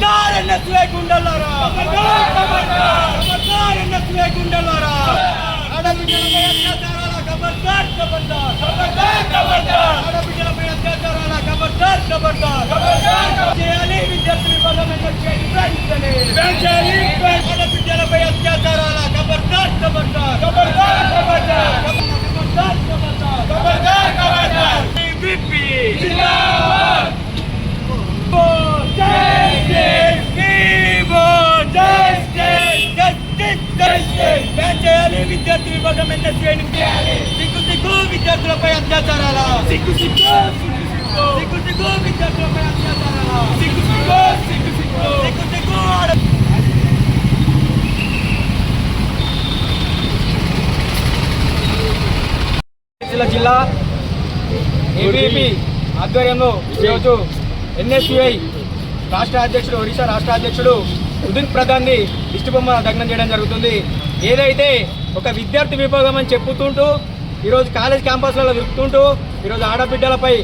Kamandar and the Tlegundalara! Kamandar! చేయాలి విద్యార్థి విభాగం ఎన్ఎస్ఏని సిగ్గు సిగ్గు విద్యార్థులపై అత్యాచారాల. సిగ్గు సిగ్గు. సిగ్గు సిగ్గు విద్యార్థులపై అత్యాచారాల. సిగ్గు సిగ్గు సిగ్గు సిగ్గు. సిగ్గు సిగ్గు ఆడ జిల్లా ఏబీపీ ఆధ్వర్యంలో ఈరోజు ఎన్ఎస్యుఐ రాష్ట్ర అధ్యక్షుడు ఒడిశా రాష్ట్ర అధ్యక్షుడు ఉదిత్ ప్రధాన్ని దిష్టి బొమ్మ దగ్నం చేయడం జరుగుతుంది. ఏదైతే ఒక విద్యార్థి విభాగం అని చెప్పుతుంటూ ఈరోజు కాలేజ్ క్యాంపస్లలో విరుపుతుంటూ ఈరోజు ఆడబిడ్డలపై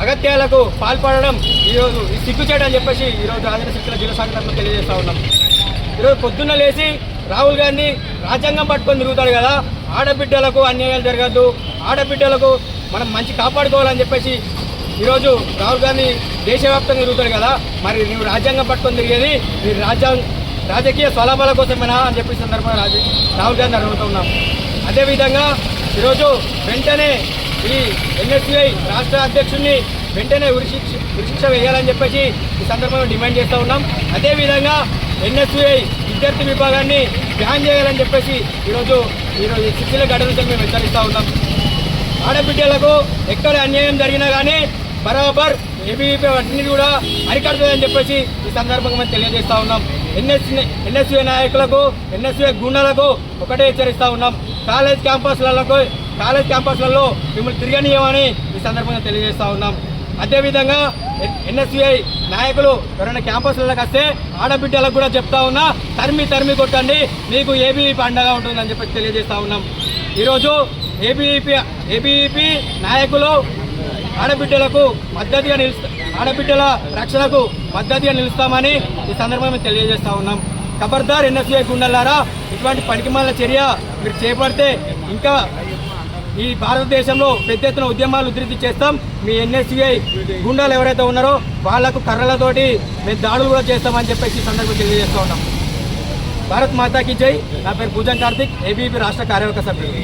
అగత్యాలకు పాల్పడడం ఈరోజు ఇది చేయడం అని చెప్పేసి ఈరోజు ఆంధ్ర శిక్షణ జిల్లా తెలియజేస్తూ తెలియజేస్తా ఉన్నాం. ఈరోజు పొద్దున్న లేచి రాహుల్ గాంధీ రాజ్యాంగం పట్టుకొని తిరుగుతాడు కదా ఆడబిడ్డలకు అన్యాయాలు జరగద్దు ఆడబిడ్డలకు మనం మంచి కాపాడుకోవాలని చెప్పేసి ఈరోజు రాహుల్ గాంధీ దేశవ్యాప్తంగా తిరుగుతాడు కదా మరి నువ్వు రాజ్యాంగం పట్టుకొని తిరిగేది మీరు రాజ్యాంగ రాజకీయ స్వలాభాల కోసమేనా అని చెప్పి సందర్భంగా రాజ రాహుల్ గాంధీ అడుగుతున్నాం అదేవిధంగా ఈరోజు వెంటనే ఈ ఎన్ఎస్యుఐ రాష్ట్ర అధ్యక్షుడిని వెంటనే ఉరిశిక్ష ఉరిశిక్ష వేయాలని చెప్పేసి ఈ సందర్భంగా డిమాండ్ చేస్తూ ఉన్నాం. అదేవిధంగా ఎన్ఎస్యుఐ విద్యార్థి విభాగాన్ని బ్యాన్ చేయాలని చెప్పేసి ఈరోజు ఈరోజు శిక్షల ఘటనతో మేము హెచ్చరిస్తూ ఉన్నాం. ఆడబిడ్డలకు ఎక్కడ అన్యాయం జరిగినా కానీ బరాబర్ ఏబీవీపీ వాటిని కూడా అరికడుతుందని చెప్పేసి ఈ సందర్భంగా మేము తెలియజేస్తూ ఉన్నాం. ఎన్ఎస్ ఎన్ఎస్యూ నాయకులకు ఎన్ఎస్యూ గుండెలకు ఒకటే హెచ్చరిస్తూ ఉన్నాం. కాలేజ్ క్యాంపస్లకు కాలేజ్ క్యాంపస్లలో మిమ్మల్ని తిరగనీయమని ఈ సందర్భంగా తెలియజేస్తూ ఉన్నాం. అదేవిధంగా ఎన్ఎస్యుఐ నాయకులు ఎవరైనా క్యాంపస్లకు వస్తే ఆడబిడ్డలకు కూడా చెప్తా ఉన్నా తరిమి తరిమి కొట్టండి. మీకు ఏబీవీపీ అండగా ఉంటుందని చెప్పి తెలియజేస్తూ ఉన్నాం. ఈరోజు ఏబీఈపీ ఏబీఈపీ నాయకులు ఆడబిడ్డలకు మద్దతుగా నిలుస్తా ఆడబిడ్డల రక్షణకు మద్దతుగా నిలుస్తామని ఈ సందర్భంగా మేము తెలియజేస్తా ఉన్నాం. ఖబర్దార్ ఎన్ఎస్ఏ గుండెలారా ఇటువంటి పనికిమాల చర్య మీరు చేపడితే ఇంకా ఈ భారతదేశంలో పెద్ద ఎత్తున ఉద్యమాలు ఉధృతి చేస్తాం. మీ ఎన్ఎస్సీఐ గుండాలు ఎవరైతే ఉన్నారో వాళ్ళకు కర్రలతోటి మేము దాడులు కూడా చేస్తామని చెప్పేసి ఈ సందర్భంగా తెలియజేస్తూ ఉన్నాం. భారత్ మాతాకి జై. నా పేరు పూజన్ కార్తిక్ ఏబీపీ రాష్ట్ర కార్యవర్గ సభ్యులు.